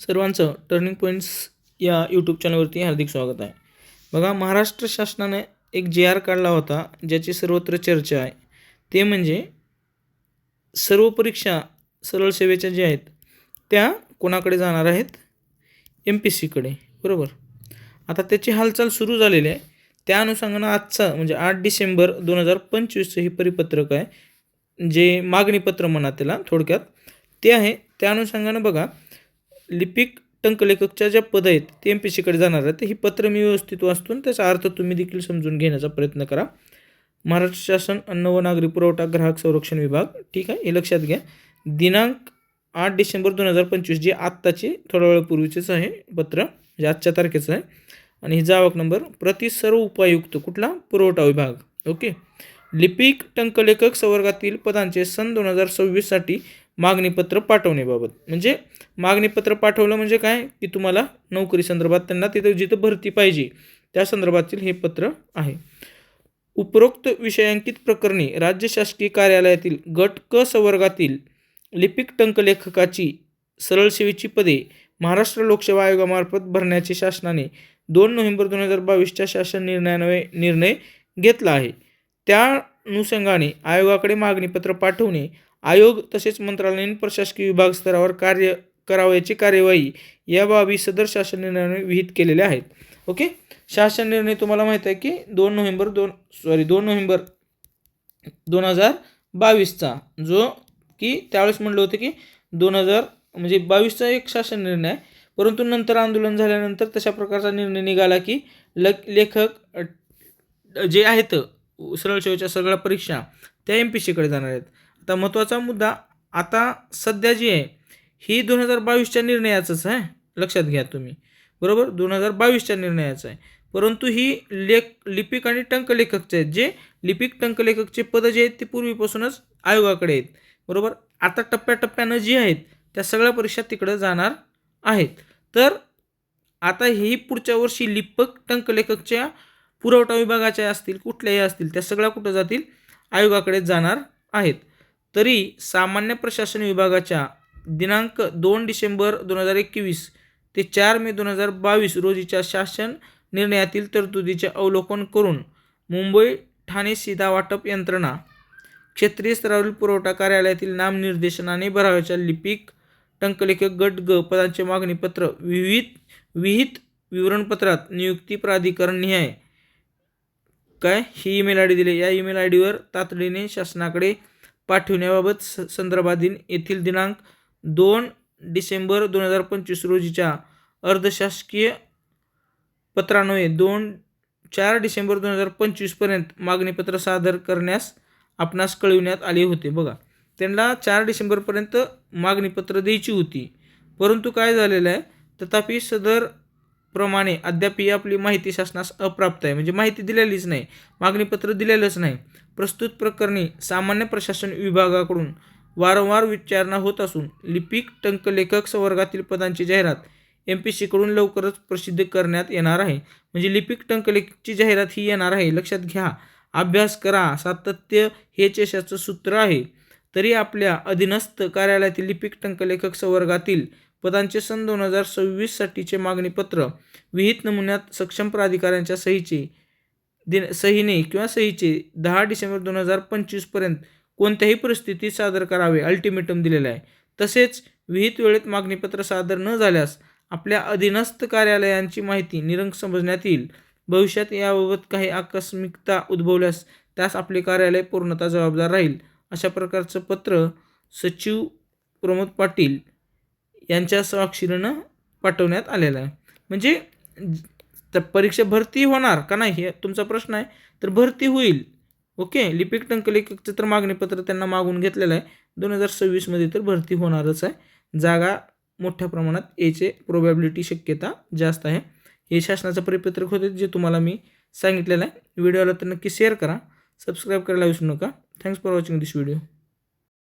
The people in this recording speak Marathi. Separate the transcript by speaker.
Speaker 1: सर्वांचं टर्निंग पॉईंट्स या यूट्यूब चॅनलवरती हार्दिक स्वागत आहे. बघा महाराष्ट्र शासनाने एक जे आर काढला होता ज्याची सर्वत्र चर्चा आहे. ते म्हणजे सर्व परीक्षा सरळ सेवेच्या ज्या आहेत त्या कोणाकडे जाणार आहेत? एम पी सीकडे बरोबर? आता त्याची हालचाल सुरू झालेली आहे. त्या अनुषंगानं आजचा म्हणजे आठ डिसेंबर दोन हजार पंचवीसचं हे परिपत्रक आहे. जे मागणीपत्र म्हणा त्याला थोडक्यात ते आहे. त्या अनुषंगानं बघा लिपिक टंकलेखकच्या ज्या पद आहेत ते एम पी सीकडे जाणार आहेत. ही पत्र मी व्यवस्थित वाचतो आणि त्याचा अर्थ तुम्ही देखील समजून घेण्याचा प्रयत्न करा. महाराष्ट्र शासन अन्न व नागरी पुरवठा ग्राहक संरक्षण विभाग ठीक आहे? हे लक्षात घ्या. दिनांक आठ डिसेंबर दोन हजार पंचवीस जे आत्ताचे थोड्या वेळापूर्वीचेच आहे पत्र म्हणजे आजच्या तारखेचं आहे. आणि ही जावक नंबर प्रति सर्व उपायुक्त कुठला? पुरवठा विभाग. ओके? लिपिक टंकलेखक संवर्गातील पदांचे सन दोन हजार सव्वीससाठी मागणीपत्र पाठवण्याबाबत. म्हणजे मागणीपत्र पाठवलं म्हणजे काय? की तुम्हाला नोकरी संदर्भात त्यांना तिथं जिथं भरती पाहिजे त्या संदर्भातील हे पत्र आहे. उपरोक्त विषयांकित प्रकरणी राज्य शासकीय कार्यालयातील गट क संवर्गातील लिपिक टंकलेखकाची सरळ सेवेची पदे महाराष्ट्र लोकसेवा आयोगामार्फत भरण्याचे शासनाने दोन नोव्हेंबर दोन हजार बावीसच्या शासन निर्णयान्वये निर्णय घेतला आहे. त्या अनुषंगाने आयोगाकडे मागणीपत्र पाठवणे आयोग तसेच मंत्रालयीन प्रशासकीय विभाग स्तरावर कार्य करावयाची कार्यवाही या बाबी सदर शासन निर्णयाने विहित केलेल्या आहेत. ओके? शासन निर्णय तुम्हाला माहीत आहे की दोन नोव्हेंबर दोन सॉरी दोन नोव्हेंबर दोन हजार बावीसचा जो की त्यावेळेस म्हणलं होतं की दोन हजार म्हणजे बावीसचा एक शासन निर्णय आहे. परंतु नंतर आंदोलन झाल्यानंतर तशा प्रकारचा निर्णय निघाला की ल लेखक जे आहेत सरळ सेवेच्या सगळ्या परीक्षा त्या एम पी सीकडे जाणार आहेत. आता महत्त्वाचा मुद्दा आता सध्या जी आहे ही दोन हजार बावीसच्या निर्णयाचंच आहे लक्षात घ्या तुम्ही. बरोबर? दोन हजार बावीसच्या निर्णयाचं आहे. परंतु ही लेख लिपिक आणि टंकलेखकचे आहेत. जे लिपिक टंकलेखकचे पदं जे आहेत ते पूर्वीपासूनच आयोगाकडे आहेत. बरोबर? आता टप्प्याटप्प्यानं जी आहेत त्या सगळ्या परीक्षा तिकडं जाणार आहेत. तर आता ही पुढच्या वर्षी लिपक टंकलेखकच्या पुरवठा विभागाच्या असतील कुठल्याही असतील त्या सगळ्या कुठं जातील आयोगाकडे जाणार आहेत. तरी सामान्य प्रशासन विभागाच्या दिनांक दोन डिसेंबर दोन हजार एकवीस ते चार मे दोन हजार बावीस रोजीच्या शासन निर्णयातील तरतुदीचे अवलोकन करून मुंबई ठाणे सीधा वाटप यंत्रणा क्षेत्रीय स्तरावरील पुरवठा कार्यालयातील नामनिर्देशनाने भराव्याच्या लिपिक टंकलेखक गट ग पदांचे मागणीपत्र विविध विहित विवरणपत्रात नियुक्ती प्राधिकरण निहाय काय? ही ईमेल आय डी दिली. या ईमेल आय डीवर तातडीने शासनाकडे पाठविण्याबाबत स संदर्भाधीन येथील दिनांक दोन डिसेंबर दोन हजार पंचवीस रोजीच्या अर्धशासकीय पत्रान्वये दोन चार डिसेंबर दोन हजार पंचवीसपर्यंत मागणीपत्र सादर करण्यास आपणास कळविण्यात आले होते. बघा त्यांना चार डिसेंबरपर्यंत मागणीपत्र द्यायची होती. परंतु काय झालेलं आहे? तथापि सदर प्रमाणे अद्याप ही आपली माहिती शासनास अप्राप्त आहे. म्हणजे माहिती दिलेलीच नाही. मागणीपत्र दिलेलंच नाही. प्रस्तुत प्रकरणी सामान्य प्रशासन विभागाकडून वारंवार विचारणा होत असून लिपिक टंकलेखक संवर्गातील पदांची जाहिरात एम पी सीकडून लवकरच प्रसिद्ध करण्यात येणार आहे. म्हणजे लिपिक टंकलेखची जाहिरात ही येणार आहे. लक्षात घ्या. अभ्यास करा. सातत्य हे यशाचं सूत्र आहे. तरी आपल्या अधीनस्थ कार्यालयातील लिपिक टंकलेखक संवर्गातील पदांचे सन दोन हजार सव्वीससाठीचे मागणीपत्र विहित नमुन्यात सक्षम प्राधिकाऱ्यांच्या सहीचे दिन सहीने किंवा सहीचे दहा डिसेंबर दोन हजार पंचवीसपर्यंत कोणत्याही परिस्थितीत सादर करावे अल्टिमेटम दिलेलं आहे. तसेच विहित वेळेत मागणीपत्र सादर न झाल्यास आपल्या अधीनस्थ कार्यालयांची माहिती निरंक समजण्यात येईल. भविष्यात याबाबत काही आकस्मिकता उद्भवल्यास त्यास आपले कार्यालय पूर्णतः जबाबदार राहील अशा प्रकारचं पत्र सचिव प्रमोद पाटील यांच्या स्वाक्षरीनं पाठवण्यात आलेलं आहे. म्हणजे तर परीक्षा भरती होणार का नाही हे तुमचा प्रश्न आहे. तर भरती होईल. ओके? लिपिक टंकलेखक चित्र मागणीपत्र त्यांना मागून घेतलेलं आहे. दोन हजार सव्वीसमध्ये तर भरती होणारच आहे. जागा मोठ्या प्रमाणात याचे प्रोबॅबिलिटी शक्यता जास्त आहे. हे शासनाचं परिपत्रक होते जे तुम्हाला मी सांगितलेलं आहे. व्हिडिओला तर नक्की शेअर करा. सबस्क्राईब करायला विसरू नका. Thanks for watching this video